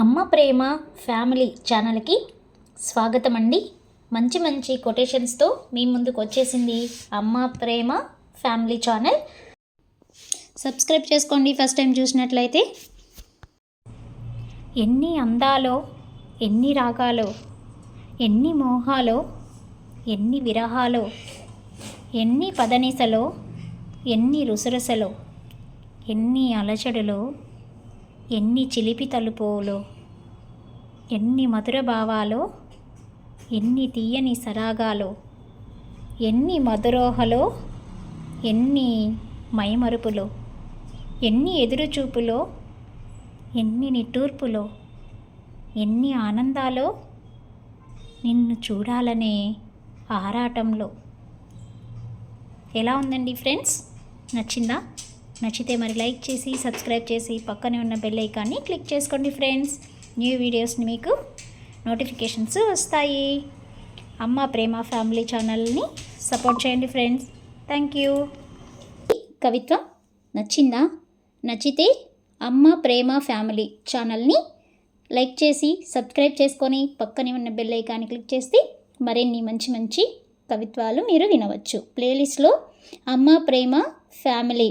అమ్మ ప్రేమ ఫ్యామిలీ ఛానల్కి స్వాగతం అండి మంచి మంచి కొటేషన్స్తో మీ ముందుకు వచ్చేసింది Amma Prema family channel. Subscribe చేసుకోండి ఫస్ట్ టైం చూసినట్లయితే. ఎన్ని అందాలో ఎన్ని రాగాలో ఎన్ని మోహాలో ఎన్ని విరహాలో ఎన్ని పదనిసలో ఎన్ని రుసరుసలో ఎన్ని అలచడులో ఎన్ని చిలిపి తలుపులో ఎన్ని మధుర భావాలో ఎన్ని తీయని సరాగాలో ఎన్ని మధురోహలో ఎన్ని మైమరుపులో ఎన్ని ఎదురుచూపులో ఎన్ని నిట్టూర్పులో ఎన్ని ఆనందాలో నిన్ను చూడాలనే ఆరాటంలో. ఎలా ఉందండి ఫ్రెండ్స్? నచ్చిందా? నచ్చితే మరి లైక్ చేసి సబ్స్క్రైబ్ చేసి పక్కనే ఉన్న బెల్ ఐకాన్ని క్లిక్ చేసుకోండి ఫ్రెండ్స్. న్యూ వీడియోస్ని మీకు నోటిఫికేషన్స్ వస్తాయి. అమ్మ ప్రేమ ఫ్యామిలీ ఛానల్ని సపోర్ట్ చేయండి ఫ్రెండ్స్. Thank you. కవిత్వం నచ్చిందా? నచ్చితే అమ్మ ప్రేమ ఫ్యామిలీ ఛానల్ని లైక్ చేసి సబ్స్క్రైబ్ చేసుకొని పక్కనే ఉన్న బెల్ ఐకాన్ని క్లిక్ చేస్తే మరిన్ని మంచి మంచి కవిత్వాలు మీరు వినవచ్చు. ప్లేలిస్ట్లో అమ్మ ప్రేమ ఫ్యామిలీ